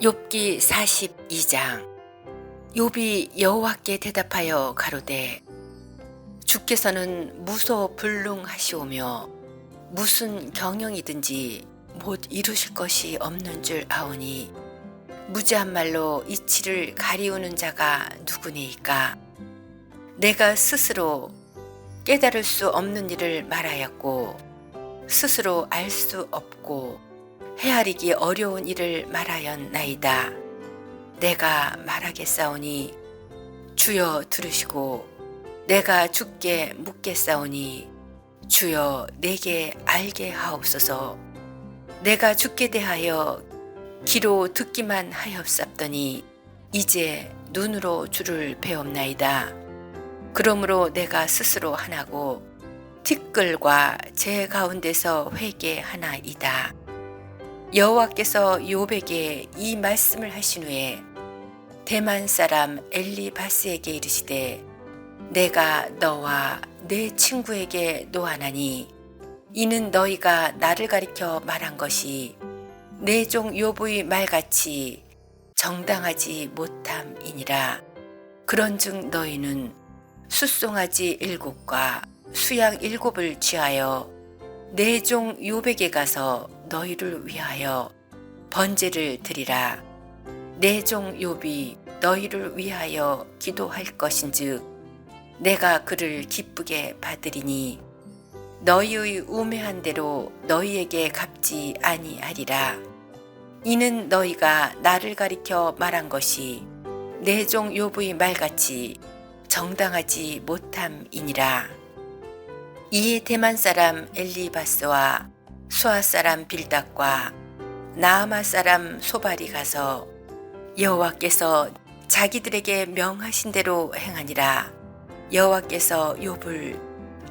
욥기 42장. 욥이 여호와께 대답하여 가로되 주께서는 무소 불능하시오며 무슨 경영이든지 못 이루실 것이 없는 줄 아오니 무지한 말로 이치를 가리우는 자가 누구니이까? 내가 스스로 깨달을 수 없는 일을 말하였고 스스로 알 수 없고 헤아리기 어려운 일을 말하였나이다. 내가 말하겠사오니 주여 들으시고 내가 죽게 묻겠사오니 주여 내게 알게 하옵소서. 내가 죽게 대하여 귀로 듣기만 하였sap더니 이제 눈으로 주를 배옵나이다. 그러므로 내가 스스로 하나고 티끌과 제 가운데서 회개하나이다. 여호와께서 욥에게 이 말씀을 하신 후에 대만 사람 엘리바스에게 이르시되 내가 너와 내 친구에게 노하나니 이는 너희가 나를 가리켜 말한 것이 내종 욥의 말같이 정당하지 못함이니라. 그런즉 너희는 숫송아지 일곱과 수양 일곱을 취하여 내종 욥에게 가서 너희를 위하여 번제를 드리라. 내종 욥이 너희를 위하여 기도할 것인즉 내가 그를 기쁘게 받으리니 너희의 우매한 대로 너희에게 갚지 아니하리라. 이는 너희가 나를 가리켜 말한 것이 내종 욥의 말같이 정당하지 못함이니라. 이에 대만 사람 엘리바스와 수아 사람 빌닥과 나아마 사람 소발이 가서 여호와께서 자기들에게 명하신 대로 행하니라. 여호와께서 욥을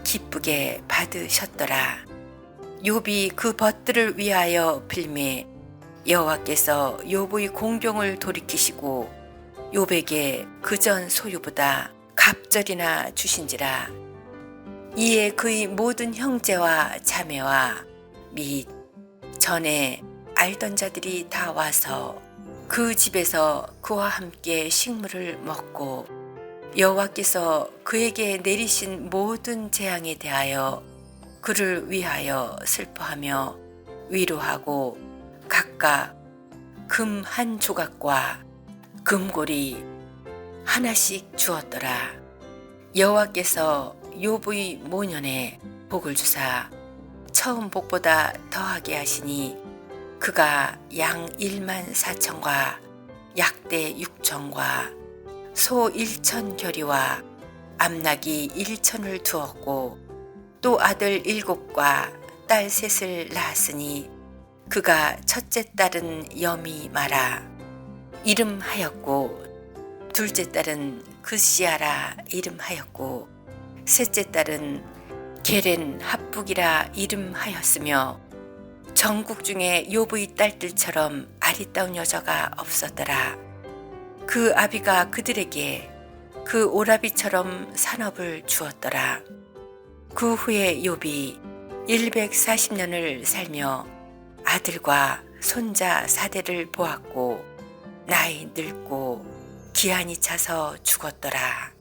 기쁘게 받으셨더라. 욥이 그 벗들을 위하여 빌매 여호와께서 욥의 공경을 돌이키시고 욥에게 그전 소유보다 갑절이나 주신지라. 이에 그의 모든 형제와 자매와 및 전에 알던 자들이 다 와서 그 집에서 그와 함께 식물을 먹고 여호와께서 그에게 내리신 모든 재앙에 대하여 그를 위하여 슬퍼하며 위로하고 각각 금 한 조각과 금고리 하나씩 주었더라. 여호와께서 욥의 모년에 복을 주사 처음 복보다 더하게 하시니 그가 양 1만 4천과 약대 6천과 소 1천 결이와 암나기 1천을 두었고 또 아들 일곱과 딸 셋을 낳았으니 그가 첫째 딸은 염이 마라 이름하였고 둘째 딸은 그시아라 이름하였고 셋째 딸은 게렌 합북이라 이름하였으며 전국 중에 욥의 딸들처럼 아리따운 여자가 없었더라. 그 아비가 그들에게 그 오라비처럼 산업을 주었더라. 그 후에 욥이 140년을 살며 아들과 손자 사대를 보았고 나이 늙고 기한이 차서 죽었더라.